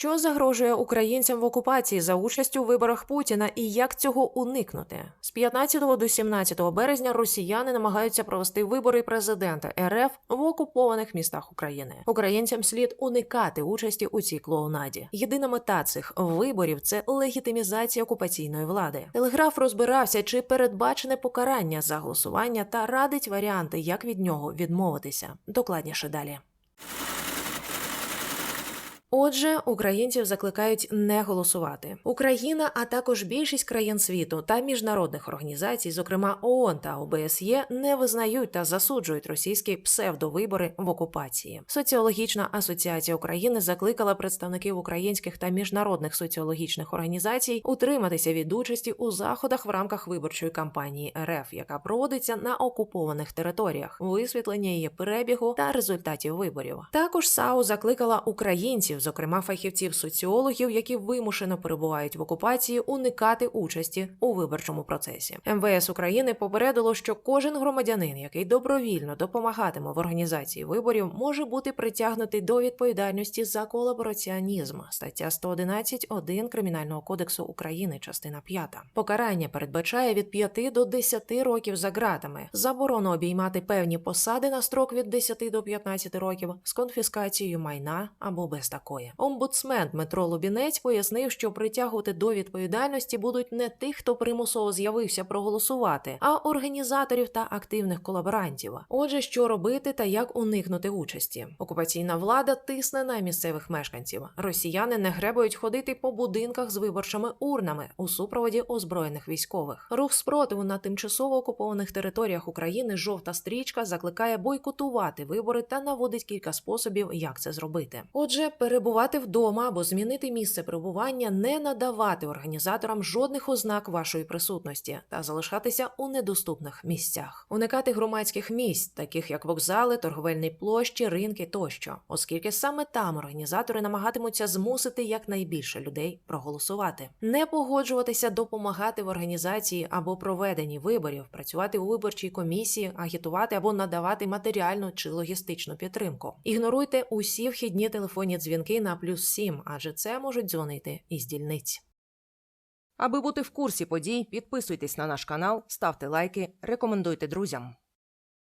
Що загрожує українцям в окупації за участь у виборах Путіна і як цього уникнути? З 15 до 17 березня росіяни намагаються провести вибори президента РФ в окупованих містах України. Українцям слід уникати участі у цій клоунаді. Єдина мета цих виборів це легітимізація окупаційної влади. Телеграф розбирався, чи передбачене покарання за голосування та радить варіанти, як від нього відмовитися. Докладніше далі. Отже, українців закликають не голосувати. Україна, а також більшість країн світу та міжнародних організацій, зокрема ООН та ОБСЄ, не визнають та засуджують російські псевдовибори в окупації. Соціологічна асоціація України закликала представників українських та міжнародних соціологічних організацій утриматися від участі у заходах в рамках виборчої кампанії РФ, яка проводиться на окупованих територіях, висвітлення її перебігу та результатів виборів. Також САУ закликала українців зокрема фахівців соціологів, які вимушено перебувають в окупації, уникати участі у виборчому процесі. МВС України попередило, що кожен громадянин, який добровільно допомагатиме в організації виборів, може бути притягнутий до відповідальності за колабораціонізм. Стаття 111.1 Кримінального кодексу України, частина 5. Покарання передбачає від 5 до 10 років за ґратами, заборону обіймати певні посади на строк від 10 до 15 років з конфіскацією майна або без такої. Омбудсмен Дмитро Лубінець пояснив, що притягувати до відповідальності будуть не тих, хто примусово з'явився проголосувати, а організаторів та активних колаборантів. Отже, що робити та як уникнути участі? Окупаційна влада тисне на місцевих мешканців. Росіяни не гребують ходити по будинках з виборчими урнами у супроводі озброєних військових. Рух спротиву на тимчасово окупованих територіях України жовта стрічка закликає бойкотувати вибори та наводить кілька способів, як це зробити. Отже, перебувати вдома або змінити місце перебування, не надавати організаторам жодних ознак вашої присутності та залишатися у недоступних місцях, уникати громадських місць, таких як вокзали, торговельні площі, ринки тощо, оскільки саме там організатори намагатимуться змусити якнайбільше людей проголосувати, не погоджуватися допомагати в організації або проведенні виборів, працювати у виборчій комісії, агітувати або надавати матеріальну чи логістичну підтримку. Ігноруйте усі вхідні телефонні дзвінки на плюс 7, адже це можуть дзвонити із дільниць. Аби бути в курсі подій, підписуйтесь на наш канал, ставте лайки, рекомендуйте друзям.